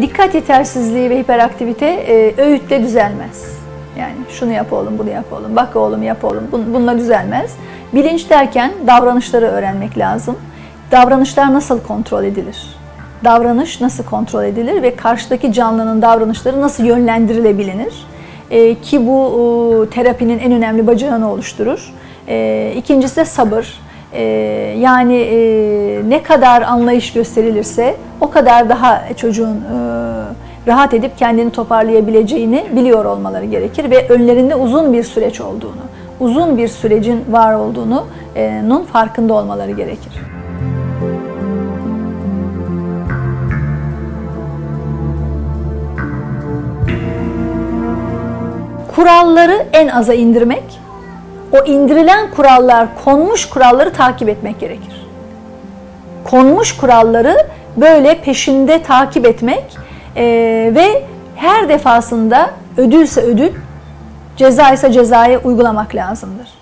Dikkat yetersizliği ve hiperaktivite e, öğütle düzelmez. Yani şunu yap oğlum, bunu yap oğlum, bak oğlum, yap oğlum, bun, bununla düzelmez. Bilinç derken davranışları öğrenmek lazım. Davranışlar nasıl kontrol edilir? Davranış nasıl kontrol edilir ve karşıdaki canlının davranışları nasıl yönlendirilebilir? E, ki bu e, terapinin en önemli bacağını oluşturur. E, ikincisi de sabır. E, yani e, ne kadar anlayış gösterilirse o kadar daha çocuğun e, rahat edip kendini toparlayabileceğini biliyor olmaları gerekir ve önlerinde uzun bir süreç olduğunu, uzun bir sürecin var olduğunun farkında olmaları gerekir. Kuralları en aza indirmek, o indirilen kurallar, konmuş kuralları takip etmek gerekir. Konmuş kuralları böyle peşinde takip etmek e, ve her defasında ödülse ödül, ceza ise cezayı uygulamak lazımdır.